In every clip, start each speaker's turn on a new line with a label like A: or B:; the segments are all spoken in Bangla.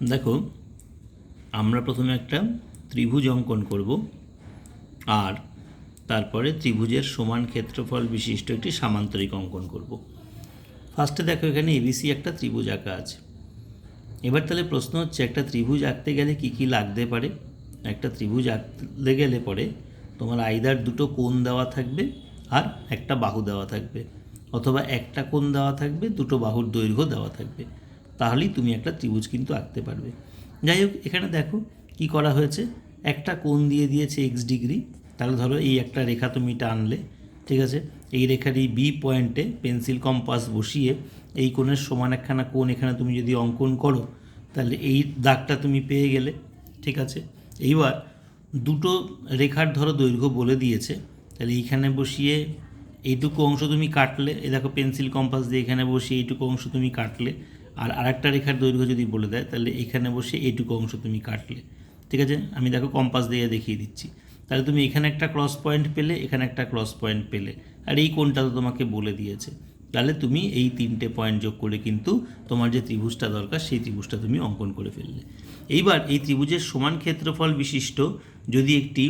A: দেখো, আমরা প্রথমে একটা ত্রিভুজ অঙ্কন করব, আর তারপরে ত্রিভুজের সমান ক্ষেত্রফল বিশিষ্ট একটি সামান্তরিক অঙ্কন করব। ফার্স্টে দেখো এখানে এবিসি একটা ত্রিভুজ আঁকা আছে। এবার তাহলে প্রশ্ন হচ্ছে, একটা ত্রিভুজ আঁকতে গেলে কি কি লাগতে পারে? একটা ত্রিভুজ আঁকতে গেলে পরে তোমার আইদার দুটো কোণ দেওয়া থাকবে আর একটা বাহু দেওয়া থাকবে, অথবা একটা কোণ দেওয়া থাকবে, দুটো বাহুর দৈর্ঘ্য দেওয়া থাকবে। তাহলেই তুমি একটা ত্রিভুজ কিন্তু আঁকতে পারবে। যাই হোক, এখানে দেখো কি করা হয়েছে। একটা কোণ দিয়ে দিয়েছে এক্স ডিগ্রি। তাহলে ধরো এই একটা রেখা তুমি টানলে ঠিক আছে? এই রেখার এই বি পয়েন্টে পেন্সিল কম্পাস বসিয়ে এই কোণের সমান একখানা কোণ এখানে তুমি যদি অঙ্কন করো, তাহলে এই দাগটা তুমি পেয়ে গেলে, ঠিক আছে? এইবার দুটো রেখার ধরো দৈর্ঘ্য বলে দিয়েছে। তাহলে এইখানে বসিয়ে এইটুকু অংশ তুমি কাটলে, এই দেখো পেন্সিল কম্পাস দিয়ে এখানে বসিয়ে এইটুকু অংশ তুমি কাটলে আর আরেকটা রেখার দৈর্ঘ্য যদি বলে দেয়, তাহলে এখানে বসে এইটুকু অংশ তুমি কাটলে। ঠিক আছে? আমি দেখো কম্পাস দিয়ে দেখিয়ে দিচ্ছি। তাহলে তুমি এখানে একটা ক্রস পয়েন্ট পেলে, এখানে একটা ক্রস পয়েন্ট পেলে। আর এই কোনটা তো তোমাকে বলে দিয়েছে। তাহলে তুমি এই তিনটে পয়েন্ট যোগ করে কিন্তু তোমার যে ত্রিভুজটা দরকার, সেই ত্রিভুজটা তুমি অঙ্কন করে ফেললে। এইবার এই ত্রিভুজের সমান ক্ষেত্রফল বিশিষ্ট যদি একটি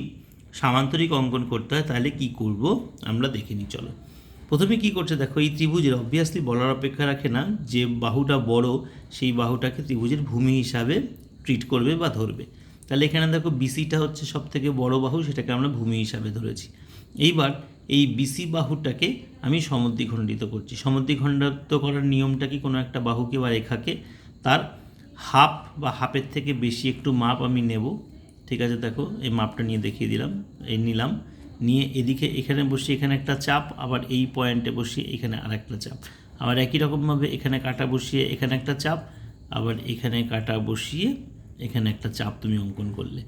A: সামান্তরিক অঙ্কন করতে হয়, তাহলে কি করব? আমরা দেখে নিই, চলো। প্রথমে কি করছে দেখো, এই ত্রিভুজের অবভিয়াসলি বলার অপেক্ষা রাখে না, যে বাহুটা বড়, সেই বাহুটাকে ত্রিভুজের ভূমি হিসাবে ট্রিট করবে বা ধরবে। তাহলে এখানে দেখো বিসিটা হচ্ছে সব থেকে বড় বাহু, সেটাকে আমরা ভূমি হিসাবে ধরেছি। এইবার এই বিসি বাহুটাকে আমি সমদ্বিখণ্ডিত করছি। সমদ্বিখণ্ডিত করার নিয়মটা কি কোনো একটা বাহুকে বা রেখাকে? তার হাফ বা হাফের থেকে বেশি একটু মাপ আমি নেব। ঠিক আছে, দেখো, এই মাপটা নিয়ে দেখিয়ে দিলাম, এই নিলাম। নিয়ে এদিকে এখানে বসিয়ে এখানে একটা চাপ, আবার এই পয়েন্টে বসিয়ে এখানে আরেকটা চাপ। আবার একই রকমভাবে এখানে কাটা বসিয়ে এখানে একটা চাপ, আবার এখানে কাটা বসিয়ে এখানে একটা চাপ তুমি অঙ্কন করলে।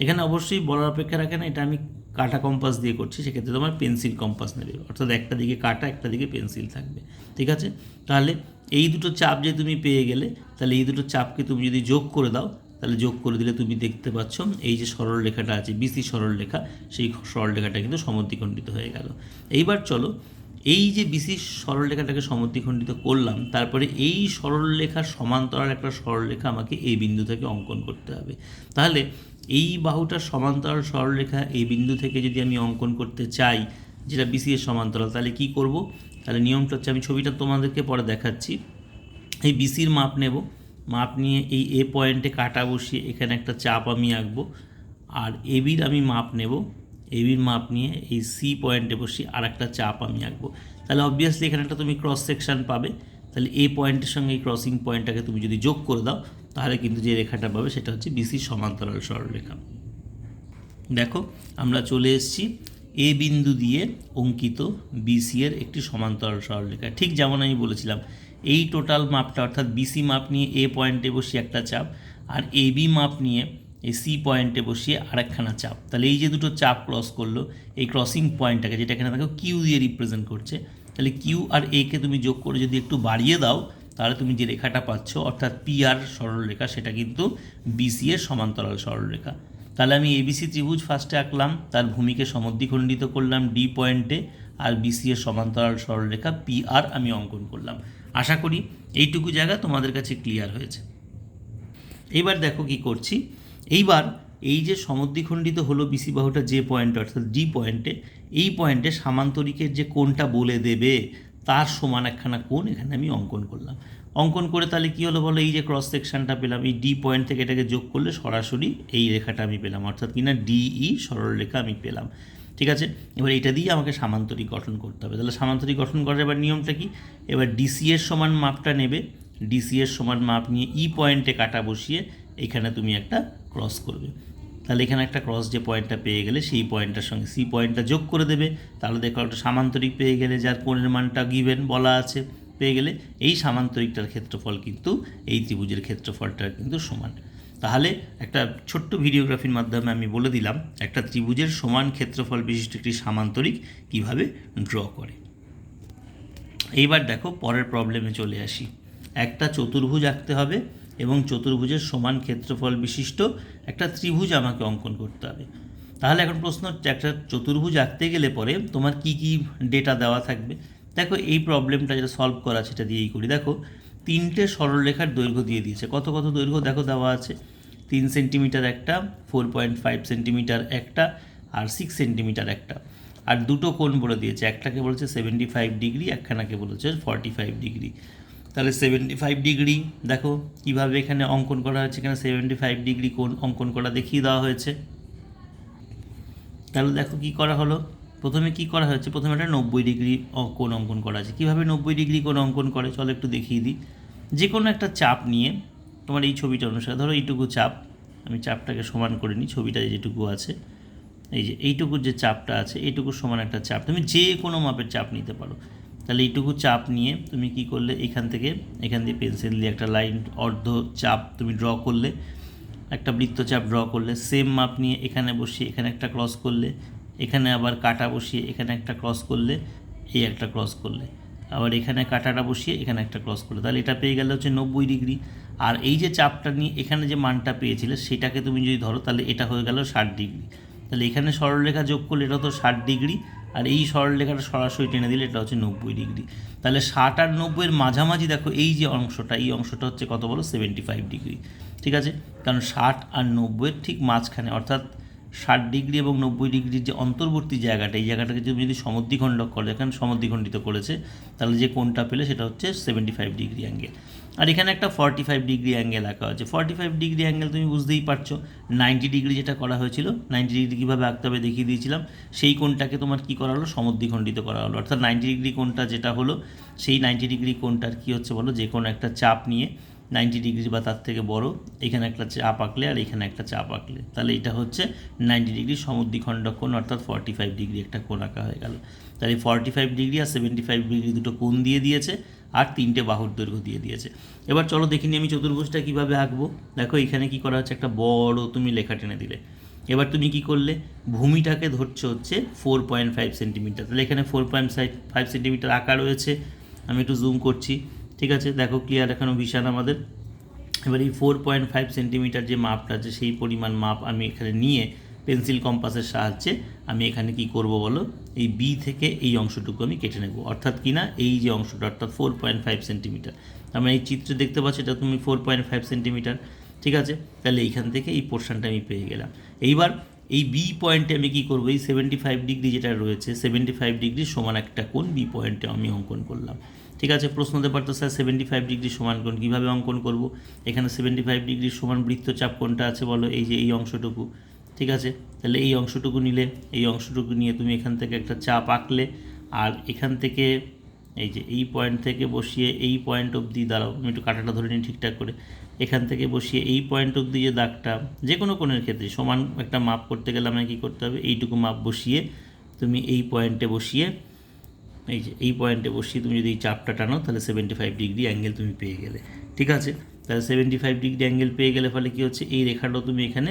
A: এখানে অবশ্যই বলার অপেক্ষা রাখে না, এটা আমি কাটা কম্পাস দিয়ে করছি, সেক্ষেত্রে তোমার পেন্সিল কম্পাস নেবে। অর্থাৎ একটা দিকে কাটা, একটা দিকে পেন্সিল থাকবে। ঠিক আছে? তাহলে এই দুটো চাপ যে তুমি পেয়ে গেলে, তাহলে এই দুটো চাপকে তুমি যদি যোগ করে দাও তাহলে যোগ করে দিলে তুমি দেখতে পাচ্ছ এই যে সরল রেখাটা আছে বিসি সরল রেখা, সেই সরল রেখাটা কিন্তু সমদ্বিখণ্ডিত হয়ে গেল। এইবার চলো, এই যে বিসি সরল রেখাটাকে সমদ্বিখণ্ডিত করলাম, তারপরে এই সরল রেখার সমান্তরাল একটা সরল রেখা আমাকে এই বিন্দু থেকে অঙ্কন করতে হবে। তাহলে এই বাহুটার সমান্তরাল সরলরেখা এই বিন্দু থেকে যদি আমি অঙ্কন করতে চাই, যেটা বিসি এর সমান্তরাল, তাহলে কি করব? তাহলে নিয়মটা হচ্ছে, আমি ছবিটা তোমাদেরকে পরে দেখাচ্ছি। এই বিসির মাপ নেব। মাপ নিয়ে এই এ পয়েন্টে কাটা বসিয়ে এখানে একটা চাপ আমি আঁকবো। আর এবির আমি মাপ নেব। এবির মাপ নিয়ে এই সি পয়েন্টে বসিয়ে আর একটা চাপ আমি আঁকবো। তাহলে অবভিয়াসলি এখানে একটা তুমি ক্রস সেকশন পাবে। তাহলে এ পয়েন্টের সঙ্গে এই ক্রসিং পয়েন্টটাকে তুমি যদি যোগ করে দাও, তাহলে কিন্তু যে রেখাটা পাবে সেটা হচ্ছে বিসি সমান্তরাল সরলরেখা। দেখো, আমরা চলে এসেছি এ বিন্দু দিয়ে অঙ্কিত বিসি এর একটি সমান্তরাল সরলরেখা। ঠিক যেমন আমি বলেছিলাম এই টোটাল মাপটা অর্থাৎ বিসি মাপ নিয়ে এ পয়েন্টে বসিয়ে একটা চাপ, আর এ বি মাপ নিয়ে এই সি পয়েন্টে বসিয়ে আরেকখানা চাপ। তাহলে এই যে দুটো চাপ ক্রস করল, এই ক্রসিং পয়েন্টটাকে যেটা এখানে দেখো কিউ দিয়ে রিপ্রেজেন্ট করছে, তাহলে কিউ আর এ কে তুমি যোগ করে যদি একটু বাড়িয়ে দাও, তাহলে তুমি যে রেখাটা পাচ্ছ, অর্থাৎ পি আর সরলরেখা, সেটা কিন্তু বিসি এর সমান্তরাল সরলরেখা। তাহলে আমি এবিসি ত্রিভুজ ফার্স্টে আঁকলাম, তার ভূমিকে সমদ্বিখণ্ডিত করলাম ডি পয়েন্টে আর বিসি এর সমান্তরাল সরলরেখা পি আর আমি অঙ্কন করলাম। আশা করি এইটুকু জায়গা তোমাদের কাছে ক্লিয়ার হয়েছে। এইবার দেখো কি করছি। এইবার এই যে সমদ্বিখণ্ডিত হলো বিসি বাহুটা যে পয়েন্ট অর্থাৎ ডি পয়েন্টে এই পয়েন্টে সামান্তরিকের যে কোনটা বলে দেবে, তার সমান একখানা কোণ এখানে আমি অঙ্কন করলাম। অঙ্কন করে তাহলে কী হলো বলো? এই যে ক্রস সেকশনটা পেলাম, এই ডি পয়েন্ট থেকে এটাকে যোগ করলে সরাসরি এই রেখাটা আমি পেলাম, অর্থাৎ কিনা ডিই সরল রেখা আমি পেলাম। ঠিক আছে? এবার এটা দিয়ে আমাকে সামান্তরিক গঠন করতে হবে। তাহলে সামান্তরিক গঠন করার এবার নিয়মটা কি? এবার ডিসি এর সমান মাপটা নেবে। ডিসি এর সমান মাপ নিয়ে ই পয়েন্টে কাটা বসিয়ে এখানে তুমি একটা ক্রস করবে। তাহলে এখানে একটা ক্রস যে পয়েন্টটা পেয়ে গেলে সেই পয়েন্টটার সঙ্গে সি পয়েন্টটা যোগ করে দেবে। তাহলে দেখো একটা সামান্তরিক পেয়ে গেলে যার কোণের মানটা গিভেন বলা আছে, পেয়ে গেলে এই সামান্তরিকটার ক্ষেত্রফল কিন্তু এই ত্রিভুজের ক্ষেত্রফলটার কিন্তু সমান। তাহলে একটা ছোট্ট ভিডিওগ্রাফির মাধ্যমে আমি বলে দিলাম, একটা ত্রিভুজের সমান ক্ষেত্রফল বিশিষ্ট একটি সামান্তরিক কীভাবে ড্র করে। এইবার দেখো, পরের প্রবলেমে চলে আসি। একটা চতুর্ভুজ আঁকতে হবে এবং চতুর্ভুজের সমান ক্ষেত্রফল বিশিষ্ট একটা ত্রিভুজ আমাকে অঙ্কন করতে হবে। তাহলে এখন প্রশ্ন হচ্ছে, একটা চতুর্ভুজ আঁকতে গেলে পরে তোমার কি কি ডেটা দেওয়া থাকবে? দেখো, এই প্রবলেমটা যেটা সলভ করা সেটা দিয়েই করি। দেখো, তিনটে সরলরেখার দৈর্ঘ্য দিয়ে দিয়েছে। কত কত দৈর্ঘ্য দেখো দেওয়া আছে। তিন সেন্টিমিটার একটা ফোর পয়েন্ট ফাইভ সেন্টিমিটার একটা আর সিক্স সেন্টিমিটার একটা। আর দুটো কোণ বলে দিয়েছে, একটাকে বলেছে সেভেন্টি ফাইভ ডিগ্রি একখানাকে বলেছে ফর্টি ফাইভ ডিগ্রি তাহলে সেভেন্টি ফাইভ ডিগ্রি দেখো কীভাবে এখানে অঙ্কন করা হয়েছে, এখানে সেভেন্টি ফাইভ ডিগ্রি কোণ অঙ্কন করা দেখিয়ে দেওয়া হয়েছে। তাহলে দেখো কি করা হলো? প্রথমে কি করা হয়েছে? প্রথমে একটা নব্বই ডিগ্রি কোণ অঙ্কন করা আছে। কীভাবে নব্বই ডিগ্রি কোণ অঙ্কন করে? চলো একটু দেখিয়ে দিই। যে কোনো একটা চাপ নিয়ে তোমার এই ছবিটা অনুসারে, ধরো এইটুকু চাপ, আমি চাপটাকে সমান করে নিই ছবিটা যেটুকু আছে, এই যে এইটুকুর যে চাপটা আছে এইটুকুর সমান একটা চাপ, তুমি যে কোনো মাপের চাপ নিতে পারো। তাহলে এইটুকু চাপ নিয়ে তুমি কি করলে, এখান থেকে, এখান দিয়ে পেন্সিল দিয়ে একটা লাইন অর্ধ চাপ তুমি ড্র করলে, একটা বৃত্তচাপ ড্র করলে, সেম মাপ নিয়ে এখানে বসিয়ে, এখানে একটা ক্রস করলে, এখানে আবার কাটা বসিয়ে, এখানে একটা ক্রস করলে, এই একটা ক্রস করলে, আবার এখানে কাটাটা বসিয়ে, এখানে একটা ক্রস করলে, তাহলে এটা পেয়ে গেলে হচ্ছে নব্বই ডিগ্রি। আর এই যে চাপটা নিয়ে এখানে যে মানটা পেয়েছিলে, সেটাকে তুমি যদি ধরো, তাহলে এটা হয়ে গেল ষাট ডিগ্রি। তাহলে এখানে সরলরেখা যোগ করলে এটা তো ষাট ডিগ্রি, আর এই সরলরেখাটা সরাসরি টেনে দিলে এটা হচ্ছে নব্বই ডিগ্রি। তাহলে ষাট আর নব্বইয়ের মাঝামাঝি, দেখো এই যে অংশটা, এই অংশটা হচ্ছে কত বলো? Seventy five degree. ঠিক আছে? কারণ ষাট আর নব্বইয়ের ঠিক মাঝখানে, অর্থাৎ ষাট ডিগ্রি এবং নব্বই ডিগ্রির যে অন্তর্বর্তী জায়গাটা, এই জায়গাটাকে তুমি যদি সমদ্বিখণ্ডক করে, এখানে সমদ্বিখণ্ডিত করেছে, তাহলে যে কোনটা পেলে সেটা হচ্ছে সেভেন্টি ফাইভ ডিগ্রি অ্যাঙ্গেল আর এখানে একটা ফর্টি ফাইভ ডিগ্রি অ্যাঙ্গেল আঁকা হয়েছে ফর্টি ফাইভ ডিগ্রি অ্যাঙ্গেল তুমি বুঝতেই পারছ নাইনটি ডিগ্রি যেটা করা হয়েছিল নাইনটি ডিগ্রি কীভাবে আঁকতে হবে দেখিয়ে দিয়েছিলাম। সেই কোনটাকে তোমার কী করা হলো? সমদ্বিখণ্ডিত করা হলো। অর্থাৎ নাইনটি ডিগ্রি কোনটা যেটা হলো, সেই নাইনটি ডিগ্রি কোনটার কী হচ্ছে বলো? যে কোনো একটা চাপ নিয়ে নাইনটি ডিগ্রি বা তার থেকে বড়, এখানে একটা চাপ আঁকলে আর এখানে একটা চাপ আঁকলে। তাহলে এটা হচ্ছে নাইনটি ডিগ্রি সমদ্বিখণ্ডক কোণ, অর্থাৎ ফর্টি ফাইভ ডিগ্রি একটা কোণ আঁকা হয়ে গেল। তাহলে ফর্টি ফাইভ ডিগ্রি আর সেভেন্টি ফাইভ ডিগ্রি দুটো কোণ দিয়ে দিয়েছে আর তিনটে বাহুর দৈর্ঘ্য দিয়ে দিয়েছে। এবার চলো দেখিনি আমি চতুর্ভুজটা কীভাবে আঁকবো। দেখো এখানে কি করা হচ্ছে, একটা বড় তুমি লেখা টেনে দিলে। এবার তুমি কি করলে, ভূমিটাকে ধরছো হচ্ছে ফোর পয়েন্ট ফাইভ সেন্টিমিটার তাহলে এখানে ফোর পয়েন্ট ফাইভ সেন্টিমিটার আঁকা রয়েছে। আমি একটু জুম করছি। ঠিক আছে? দেখো ক্লিয়ার এখানে বিশাল আমাদের। এবার এই ফোর পয়েন্ট ফাইভ সেন্টিমিটার যে মাপটা আছে, সেই পরিমাণ মাপ আমি এখানে নিয়ে পেন্সিল কম্পাসের সাহায্যে আমি এখানে কি করব বলো? এই বি থেকে এই অংশটুকু আমি কেটে নেব। অর্থাৎ কি না? এই যে অংশটা, অর্থাৎ ফোর পয়েন্ট ফাইভ সেন্টিমিটার আমরা এই চিত্র দেখতে পাচ্ছি, এটা তুমি ফোর পয়েন্ট ফাইভ সেন্টিমিটার ঠিক আছে? তাহলে এইখান থেকে এই পোর্শনটা আমি পেয়ে গেলাম। এইবার এই বি পয়েন্টে আমি কি করব? এই সেভেন্টি ফাইভ ডিগ্রি যেটা রয়েছে সেভেন্টি ফাইভ ডিগ্রি সমান একটা কোণ বি পয়েন্টে আমি অঙ্কন করলাম। ঠিক আছে, প্রশ্ন হতে পারতো, স্যার সেভেন্টি ফাইভ ডিগ্রি সমান কোণ, কীভাবে অঙ্কন করব? এখানে সেভেন্টি ফাইভ ডিগ্রি সমান বৃত্তচাপ কোনটা আছে বলো, এই যে এই অংশটুকু। ঠিক আছে, তাহলে এই অংশটুকু নিলে, এই অংশটুকু নিয়ে তুমি এখান থেকে একটা চাপ আঁকলে, আর এখান থেকে এই যে এই পয়েন্ট থেকে বসিয়ে এই পয়েন্ট অবধি দাঁড়াও আমি একটু কাটাটা ধরে নিই ঠিকঠাক করে। এখান থেকে বসিয়ে এই পয়েন্ট অবধি যে দাগটা যে কোনো কোণের ক্ষেত্রে, সমান একটা মাপ করতে গেলে আমাকে কী করতে হবে? এইটুকু মাপ বসিয়ে তুমি এই পয়েন্টে বসিয়ে এই যে, এই পয়েন্টে বসিয়ে তুমি যদি এই চাপটা টানো, তাহলে সেভেন্টি ফাইভ ডিগ্রি অ্যাঙ্গেল তুমি পেয়ে গেলে। ঠিক আছে? তাহলে সেভেন্টি ফাইভ ডিগ্রি অ্যাঙ্গেল পেয়ে গেলে ফলে কী হচ্ছে? এই রেখাটাও তুমি এখানে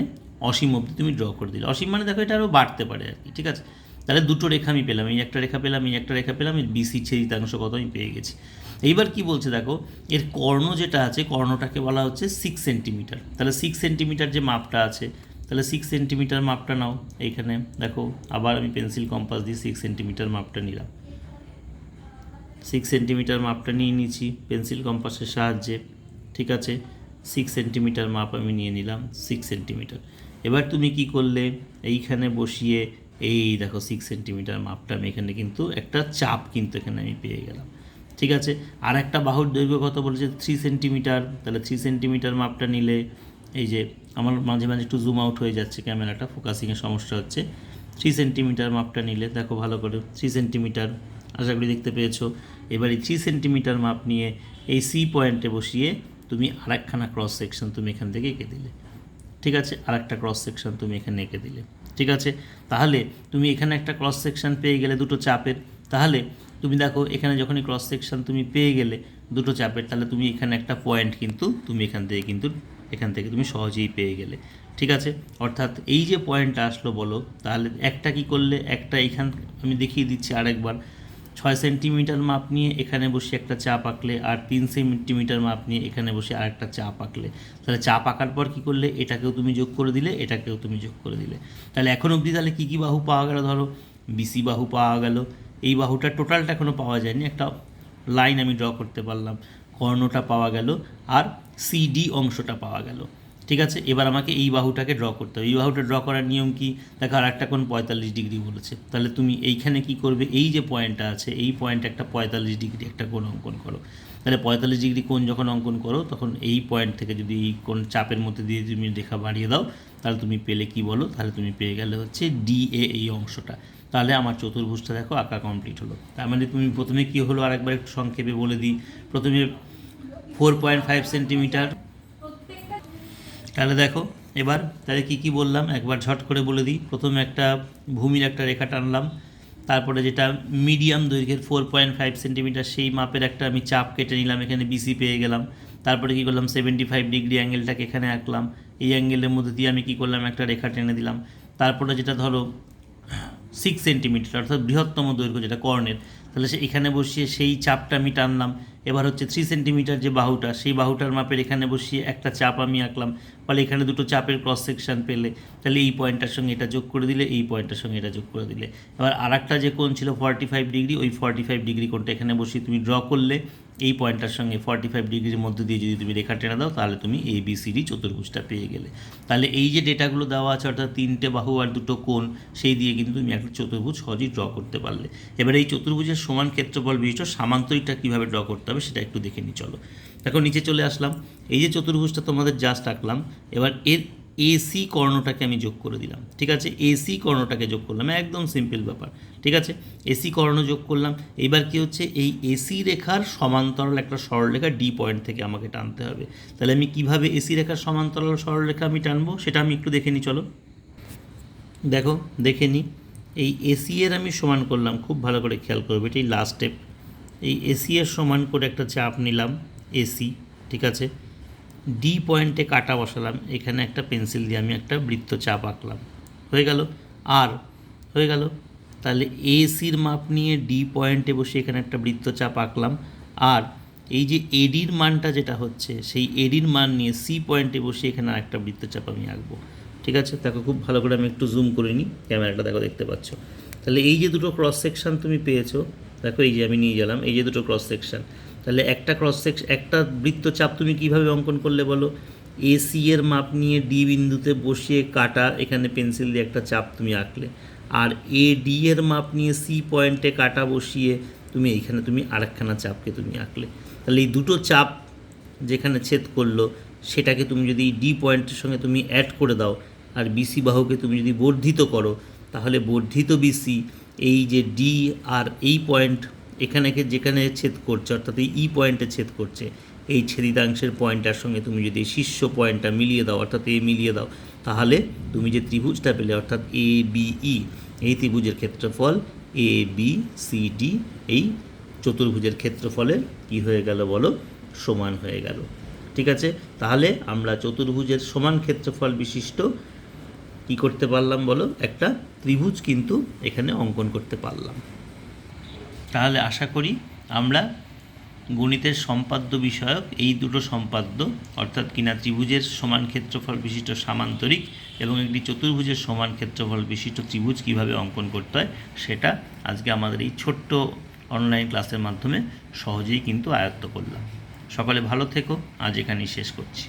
A: অসীম অবধি তুমি ড্র করে দিলে। অসীম মানে দেখো এটা আরও বাড়তে পারে আর কি, ঠিক আছে? তাহলে দুটো রেখা আমি পেলাম, এই একটা রেখা পেলাম, এই একটা রেখা পেলাম এই বিসি ছেদিতাংশ কত আমি পেয়ে গেছি। এইবার কি বলছে দেখো, এর কর্ণ যেটা আছে, কর্ণটাকে বলা হচ্ছে সিক্স সেন্টিমিটার তাহলে সিক্স সেন্টিমিটার যে মাপটা আছে, তাহলে সিক্স সেন্টিমিটার মাপটা নাও। এইখানে দেখো, আবার আমি পেন্সিল কম্পাস দিয়ে সিক্স সেন্টিমিটার মাপটা নিলাম। সিক্স সেন্টিমিটার মাপটা নিয়ে নিয়েছি পেন্সিল কম্পাসের সাহায্যে, ঠিক আছে? সিক্স সেন্টিমিটার মাপ আমি নিয়ে নিলাম সিক্স সেন্টিমিটার এবার তুমি কি করলে? এইখানে বসিয়ে, এই দেখো সিক্স সেন্টিমিটার মাপটা আমি এখানে কিন্তু একটা চাপ কিন্তু এখানে আমি পেয়ে গেলাম, ঠিক আছে? আর একটা বাহুর দৈর্ঘ্য কত বলেছে? থ্রি সেন্টিমিটার তাহলে থ্রি সেন্টিমিটার মাপটা নিলে, এই যে আমার মাঝে মাঝে একটু জুম আউট হয়ে যাচ্ছে ক্যামেরাটা ফোকাসিংয়ের সমস্যা হচ্ছে থ্রি সেন্টিমিটার মাপটা নিলে, দেখো ভালো করে থ্রি সেন্টিমিটার আশা করি দেখতে পেয়েছ। এবার এই থ্রি সেন্টিমিটার মাপ নিয়ে এই সি পয়েন্টে বসিয়ে তুমি আরেকখানা ক্রস সেকশন তুমি এখান থেকে এঁকে দিলে। ঠিক আছে? আর একটা ক্রস সেকশন তুমি এখানে এঁকে দিলে। ঠিক আছে? তাহলে তুমি এখানে একটা ক্রস সেকশন পেয়ে গেলে দুটো চাপের। তাহলে তুমি দেখো, এখানে যখনই ক্রস সেকশন তুমি পেয়ে গেলে দুটো চাপের, তাহলে তুমি এখানে একটা পয়েন্ট কিন্তু তুমি এখান থেকে কিন্তু এখান থেকে তুমি সহজেই পেয়ে গেলে। ঠিক আছে? অর্থাৎ এই যে পয়েন্টটা আসলো বলো, তাহলে একটা কি করলে? একটা এখান, আমি দেখিয়ে দিচ্ছি আরেকবার। ছয় সেন্টিমিটার মাপ নিয়ে এখানে বসে একটা চাপ আঁকলে আর তিন সেন্টিমিটার মাপ নিয়ে এখানে বসে আর একটা চাপ আঁকলে। তাহলে চাপ আঁকার পর কী করলে? এটাকেও তুমি যোগ করে দিলে, এটাকেও তুমি যোগ করে দিলে। তাহলে এখন অবধি তাহলে কী কী বাহু পাওয়া গেল? ধরো বিসি বাহু পাওয়া গেল। এই বাহুটার টোটালটা এখনও পাওয়া যায়নি। একটা লাইন আমি ড্র করতে পারলাম। কর্ণটা পাওয়া গেল আর সিডি অংশটা পাওয়া গেল। ঠিক আছে? এবার আমাকে এই বাহুটাকে ড্র করতে হবে। এই বাহুটা ড্র করার নিয়ম কি? দেখো আর একটা কোন পঁয়তাল্লিশ ডিগ্রি বলেছে। তাহলে তুমি এইখানে কি করবে? এই যে পয়েন্টটা আছে, এই পয়েন্টে একটা পঁয়তাল্লিশ ডিগ্রি একটা কোণ অঙ্কন করো। তাহলে পঁয়তাল্লিশ ডিগ্রি কোণ যখন অঙ্কন করো, তখন এই পয়েন্ট থেকে যদি এই কোণ চাপের মধ্যে দিয়ে তুমি রেখা বাড়িয়ে দাও, তাহলে তুমি পেলে কি বলো? তাহলে তুমি পেয়ে গেলে হচ্ছে ডিএ এই অংশটা। তাহলে আমার চতুর্ভুজটা দেখো আঁকা কমপ্লিট হলো। তার মানে তুমি প্রথমে কি হলো? আরেকবার একটু সংক্ষেপে বলে দিই। প্রথমে ফোর পয়েন্ট ফাইভ সেন্টিমিটার তাহলে দেখো, এবার তাহলে কি কি বললাম? একবার ঝট করে বলে দিই। প্রথমে একটা ভূমির একটা রেখা টানলাম। তারপরে যেটা মিডিয়াম দৈর্ঘ্যের ফোর পয়েন্ট ফাইভ সেন্টিমিটার সেই মাপের একটা আমি চাপ কেটে নিলাম, এখানে বিসি পেয়ে গেলাম। তারপরে কী করলাম? সেভেন্টি ফাইভ ডিগ্রি অ্যাঙ্গেলটাকে এখানে আঁকলাম। এই অ্যাঙ্গেলের মধ্যে দিয়ে আমি কী করলাম? একটা রেখা টেনে দিলাম। তারপরে যেটা ধরো সিক্স সেন্টিমিটার অর্থাৎ বৃহত্তম দৈর্ঘ্য, যেটা কর্ণের তাহলে সে এখানে বসিয়ে সেই চাপটা আমি টানলাম এবার হচ্ছে থ্রি সেন্টিমিটার যে বাহুটা, সেই বাহুটার মাপের এখানে বসিয়ে একটা চাপ আমি আঁকলাম। ফলে এখানে দুটো চাপের ক্রস সেকশন পেলে, তাহলে এই পয়েন্টটার সঙ্গে এটা যোগ করে দিলে, এই পয়েন্টটার সঙ্গে এটা যোগ করে দিলে। এবার আর যে কোন ছিল ফর্টি ফাইভ ডিগ্রি ওই ফর্টি ফাইভ ডিগ্রি কোনটা এখানে বসিয়ে তুমি ড্র করলে এই পয়েন্টটার সঙ্গে ফর্টি ফাইভ ডিগ্রির মধ্যে দিয়ে যদি তুমি রেখা টেনে দাও, তাহলে তুমি এ বি সি ডি চতুর্ভুজটা পেয়ে গেলে। তাহলে এই যে ডেটাগুলো দেওয়া আছে, অর্থাৎ তিনটে বাহু আর দুটো কোণ, সেই দিয়ে কিন্তু তুমি একটা চতুর্ভুজ সহজেই ড্র করতে পারলে। এবার এই চতুর্ভুজের সমান ক্ষেত্রফল বিশিষ্ট সামান্তরিকটা কীভাবে ড্র করতে হবে সেটা একটু দেখে নিই, চলো। দেখো, নিচে চলে আসলাম। এই যে চতুর্ভুজটা তোমাদের জাস্ট আঁকলাম, এবার এর এসি কর্ণটাকে আমি যোগ করে দিলাম, ঠিক আছে? এসি কর্ণটাকে যোগ করলাম, একদম সিম্পল ব্যাপার, ঠিক আছে? এসি কর্ণ যোগ করলাম, এবার কি হচ্ছে? এই এসি রেখার সমান্তরাল একটা সরলরেখা ডি পয়েন্ট থেকে আমাকে টানতে হবে। তাহলে আমি কীভাবে এসি রেখার সমান্তরাল সরলরেখা আমি টানবো? সেটা আমি একটু দেখে নিই চলো। দেখো, দেখে নিই এই এসি এর আমি সমান করলাম, খুব ভালো করে খেয়াল করবে, এটাই লাস্ট স্টেপ এই এসি এর সমান করে একটা চাপ নিলাম এসি ঠিক আছে? ডি পয়েন্টে কাটা বসালাম, এখানে একটা পেন্সিল দিয়ে আমি একটা বৃত্ত চাপ আঁকলাম। হয়ে গেল? আর হয়ে গেল? তাহলে এসির মাপ নিয়ে ডি পয়েন্টে বসে এখানে একটা বৃত্ত চাপ আঁকলাম। আর এই যে এডির মানটা যেটা হচ্ছে, সেই এডির মান নিয়ে সি পয়েন্টে বসে এখানে একটা বৃত্তচাপ আমি আঁকবো। ঠিক আছে? দেখো, খুব ভালো করে আমি একটু জুম করে নিই। ক্যামেরাটা দেখো, দেখতে পাচ্ছ? তাহলে এই যে দুটো ক্রস সেকশন তুমি পেয়েছ, দেখো, এই যে আমি নিয়ে গেলাম, এই যে দুটো ক্রস সেকশন তাহলে একটা ক্রস সেকশন একটা বৃত্তচাপ তুমি কীভাবে অঙ্কন করলে বলো? এসি এর মাপ নিয়ে ডি বিন্দুতে বসিয়ে কাটা, এখানে পেন্সিল দিয়ে একটা চাপ তুমি আঁকলে। আর এ ডি এর মাপ নিয়ে সি পয়েন্টে কাটা বসিয়ে তুমি এইখানে তুমি আরেকখানা চাপকে তুমি আঁকলে। তাহলে এই দুটো চাপ যেখানে ছেদ করল, সেটাকে তুমি যদি ডি পয়েন্টের সঙ্গে তুমি অ্যাড করে দাও, আর বিসি বাহুকে তুমি যদি বর্ধিত করো, তাহলে বর্ধিত বিসি এই যে ডি আর এই পয়েন্ট এখানে যেখানে ছেদ করছে, অর্থাৎ ই পয়েন্টে ছেদ করছে, এই ছেদিতাংশের পয়েন্টটার সঙ্গে তুমি যদি শীর্ষ পয়েন্টটা মিলিয়ে দাও, অর্থাৎ এ মিলিয়ে দাও, তাহলে তুমি যে ত্রিভুজটা পেলে, অর্থাৎ এ বি ই এই ত্রিভুজের ক্ষেত্রফল এ বি সি ডি এই চতুর্ভুজের ক্ষেত্রফলের কি হয়ে গেল বলো? সমান হয়ে গেল। ঠিক আছে? তাহলে আমরা চতুর্ভুজের সমান ক্ষেত্রফল বিশিষ্ট কি করতে পারলাম বলো? একটা ত্রিভুজ কিন্তু এখানে অঙ্কন করতে পারলাম। তাহলে আশা করি আমরা গণিতের সম্পাদ্য বিষয়ক এই দুটো সম্পাদ্য, অর্থাৎ কিনা ত্রিভুজের সমান ক্ষেত্রফল বিশিষ্ট সামান্তরিক এবং একটি চতুর্ভুজের সমান ক্ষেত্রফল বিশিষ্ট ত্রিভুজ কীভাবে অঙ্কন করতে হয়, সেটা আজকে আমাদের এই ছোট্ট অনলাইন ক্লাসের মাধ্যমে সহজেই কিন্তু আয়ত্ত করলাম। সকলে ভালো থেকো, আজ এখানেই শেষ করছি।